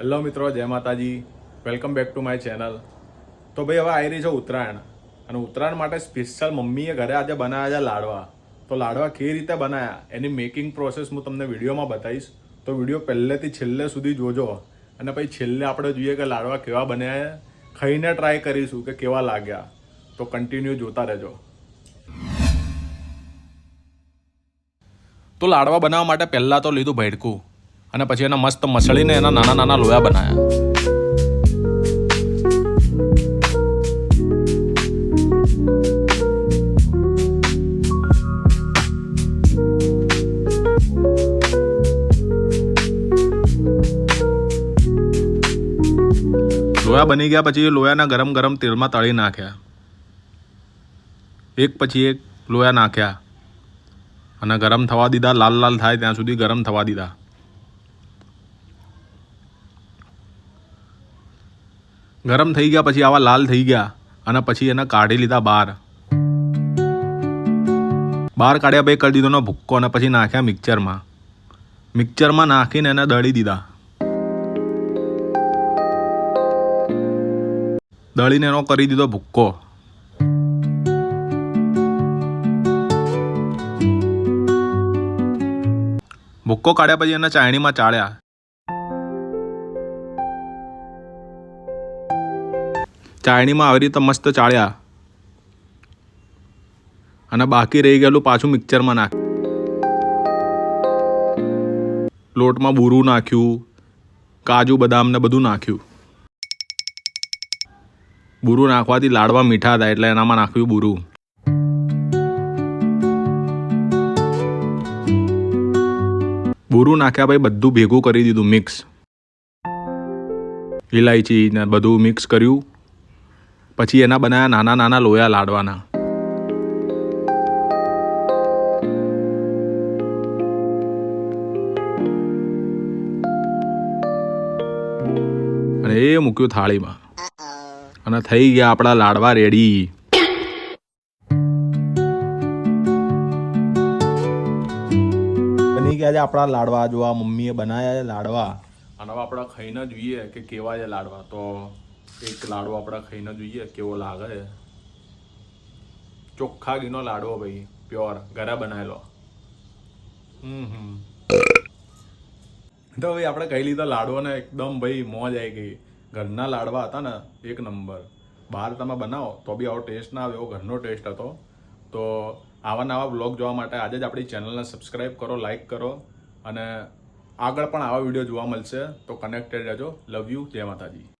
Hello મિત્રો, જય Mataji. Welcome back to my channel તો ભાઈ, હવે આવી રહી છે ઉત્તરાયણ. અને ઉત્તરાયણ માટે સ્પેશિયલ મમ્મીએ ઘરે આજે બનાવ્યા છે લાડવા. તો લાડવા કેવી રીતે બનાવ્યા એની મેકિંગ પ્રોસેસ હું તમને વિડીયોમાં બતાવીશ. તો વીડિયો પહેલેથી છેલ્લે સુધી જોજો. અને પછી છેલ્લે આપણે જોઈએ કે લાડવા કેવા બન્યા ખાઈને ટ્રાય કરીશું કે કેવા લાગ્યા. તો કન્ટિન્યુ જોતા રહેજો. તો લાડવા બનાવવા માટે પહેલાં તો લીધું ભેડકું. અને પછી એને મસ્ત મસળીને એના નાના નાના લોયા બનાવ્યા લોયા બની ગયા પછી લોયાના ગરમ ગરમ તેલમાં તળી નાખ્યા. એક પછી એક લોયા નાખ્યા. અને ગરમ થવા દીધા, લાલ લાલ થાય ત્યાં સુધી ગરમ થવા દીધા. ગરમ થઈ ગયા, પછી આવા લાલ થઈ ગયા અને પછી એને કાઢી લીધા બહાર. બહાર કાઢ્યા પછી કરી દીધો એનો ભૂક્કો અને પછી નાખ્યા મિક્સરમાં. મિક્સરમાં નાખીને એને દળી દીધા. દળીને એનો કરી દીધો ભૂક્કો. ભૂક્કો કાઢ્યા પછી એને ચાયણીમાં ચાળ્યા. ચાયણીમાં આવી રીતે મસ્ત ચાળ્યા. અને બાકી રહી ગયેલું પાછું મિક્સરમાં નાખ. લોટમાં બુરું નાખ્યું, કાજુ બદામ ને બધું નાખ્યું. બુરું નાખવાથી લાડવા મીઠા થાય એટલે એનામાં નાખ્યું બુરું. બુરું નાખ્યા પછી બધું ભેગું કરી દીધું મિક્સ. ઇલાયચી ને બધું મિક્સ કર્યું. પછી એના બનાવ્યા નાના નાના લોયા લાડવાના. અને એ મૂક્યું થાળીમાં. અને થઈ ગયા આપણા લાડવા રેડી. બની ગયા છે આપણા લાડવા. જો આ મમ્મીએ બનાવ્યા છે લાડવા. અને હવે આપણે ખાઈને જોઈએ કે કેવા છે લાડવા તો. એક લાડો આપણે ખાઈને જોઈએ, કેવો લાગે. ચોખ્ખા ઘીનો લાડવો ભાઈ, પ્યોર ઘરે બનાવેલો. હમ તો ભાઈ આપણે કહી લીધા લાડવો ને એકદમ ભાઈ મોજ આવી ગઈ. ઘરના લાડવા હતા ને, એક નંબર. બહાર તમે બનાવો, તો બી આવો ટેસ્ટ ના આવે, એવો ઘરનો ટેસ્ટ હતો. તો આવા નવા બ્લોગ જોવા માટે આજે જ આપણી ચેનલને સબસ્ક્રાઈબ કરો લાઈક કરો, અને આગળ પણ આવા વીડિયો જોવા મળશે. તો કનેક્ટેડ રહેજો. લવ યુ જય માતાજી.